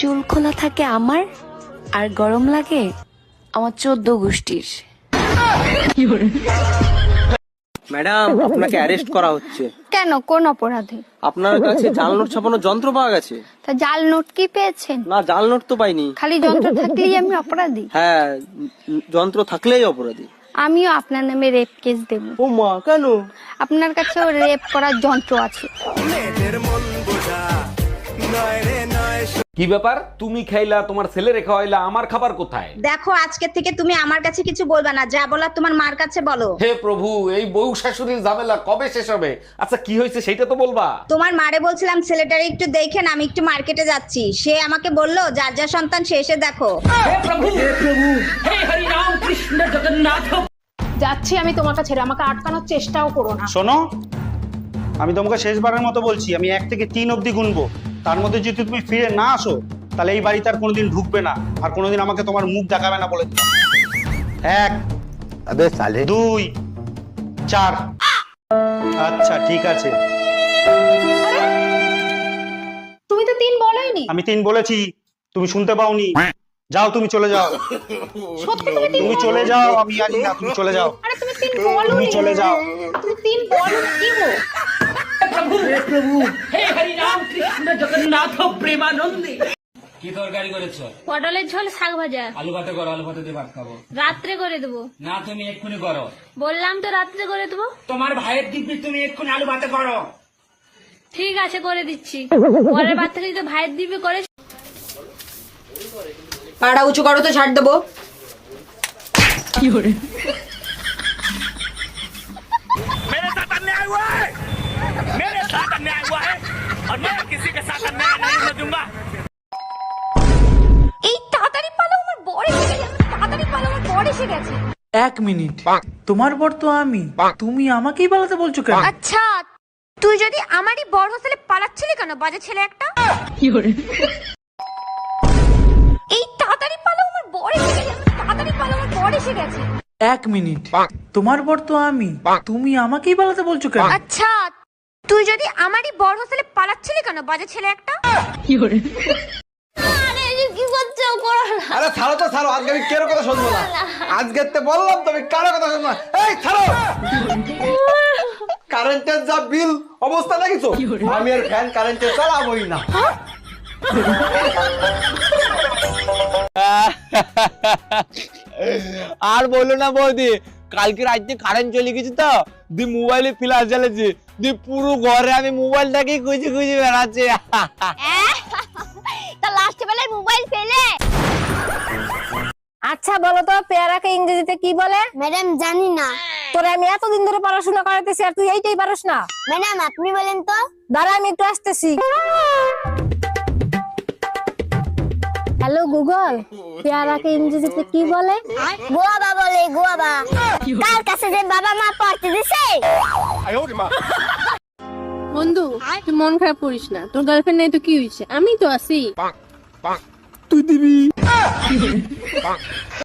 চুল খোলা থাকে আমার আর গরম লাগে আমার চোদ্দ গোষ্ঠীর। ম্যাডাম আপনাকে অ্যারেস্ট করা হচ্ছে। কেন? কোন অপরাধে? আপনার কাছে জাল নোট ছাপানোর যন্ত্র পাওয়া গেছে। তা জাল নোট কি পেয়েছেন? না জাল নোট তো পাইনি। খালি যন্ত্র থাকলেই আমি অপরাধী? হ্যাঁ যন্ত্র থাকলেই অপরাধী। আমিও আপনার নামে রেপ কেস দেব। ও মা কেন? আপনার কাছেও রেপ করার যন্ত্র আছে। কি ব্যাপার? তুমি খাইলা তোমার ছেলে রেখা হইলা আমার খাবার কোথায়? দেখো আজকে থেকে তুমি আমার কাছে কিছু বলবা না যা বলার তোমার মার কাছে বলো। হে প্রভু এই বউ শাশুড়ির ঝামেলা কবে শেষ হবে? আচ্ছা কি হয়েছে সেটা তো বলবা। তোমার মারে বলছিলাম ছেলেটারে একটু দেখেন আমি একটু মার্কেটে যাচ্ছি। সে আমাকে বলল যার যা সন্তান সে এসে দেখো। যাচ্ছি আমি তোমাকে ছেড়ে আমাকে আটকানোর চেষ্টাও করো না। শোনো আমি তোমাকে শেষবারের মতো বলছি আমি এক থেকে তিন অবধি গুনবো। তার মধ্যে যদি তুমি ফিরে না আসো তাহলে এই বাড়িতে আর কোনোদিন ঢুকবে না। আর কোনোদিন আমাকে তোমার মুখ দেখাবে না বলে দিলাম। এক দুই চার। আচ্ছা ঠিক আছে। তুমি তো তিন বলোইনি। আমি তিন বলেছি তুমি শুনতে পাওনি। যাও তুমি চলে যাও। সত্যি তুমি তিন তুমি চলে যাও আমি জানি না তুমি চলে যাও। আরে তুমি তিন বলো তুমি চলে যাও। তুমি তিন বলো কি গো? কি তরকারি করেছ? পটলের ঝোল শাক ভাজা। আলু ভাতে করো আলু ভাতে দিয়ে ভাত খাব। রাত্রে করে দেবো। না তুমি এক্ষুনি করো। বললাম তো রাত্রে করে দেবো। তোমার ভাইয়ের দিব্যি তুমি এক্ষুনি আলু ভাতে করো। ঠিক আছে করে দিচ্ছি। পরের বার থেকে যদি ভাইয়ের দিবি করে পাড়া উঁচু করো তো ছাড় দেবো। এই তাড়াতাড়ি পালো আমার বর এসে গেছে তাড়াতাড়ি পালো আমার বর এসে গেছে। এক মিনিট। তোমার পর তো আমি। তুমি আমাকেই পালাতে বলছো কেন? আচ্ছা তুই যদি আমারই বর হোস্টেলে পালাচ্ছিলি কেন বাজে ছেলে একটা? এই তাড়াতাড়ি পালো আমার বর এসে গেছে তাড়াতাড়ি পালো আমার বর এসে গেছে। এক মিনিট। তোমার পর তো আমি। তুমি আমাকেই পালাতে বলছো কেন? আচ্ছা তুই যদি আমারই বর হোস্টেলে পালাচ্ছিলি কেন বাজে ছেলে একটা? কি করছ? করো না। আরে ছাড়ো তো ছাড়ো। আজকে আমি কেরো কথা শুনব না? আজকে তো বললাম তুমি কারও কথা শুনব না। এই ছাড়ো! কারেন্টের যা বিল অবস্থা দেখিছো? আমি আর ফ্যান কারেন্টে চালাবই না। আর বলো না বৌদি কালকে রাত্রে কারেন্ট চলে গেছে তো দি মোবাইলে ফ্ল্যাশ জ্বালেছে দি পুরো ঘরে আমি মোবাইলটাকে খুঁজে খুঁজে বেড়াচ্ছি। তা লাস্ট বেলায় মোবাইল পেলে আচ্ছা বলো তো পেয়ারাকে ইংরেজিতে কি বলে? ম্যাডাম জানি না। তোরে আমি এতদিন ধরে পড়াশোনা করাতেছি আর তুই এইটাই পারস না। ম্যাডাম আপনি বলেন তো। দাঁড়া আমি একটু আসতেছি। হ্যালো গুগল পেয়ারাকে ইংরেজিতে কি বলে? গোয়াবা বলে গোয়াবা। কার কাছে যে বাবা মা পড়তে দিছে বন্ধু তুই মন খারাপ করিস না। তোর গার্লফ্রেন্ড নাই তো কি হয়েছে আমি তো আছি।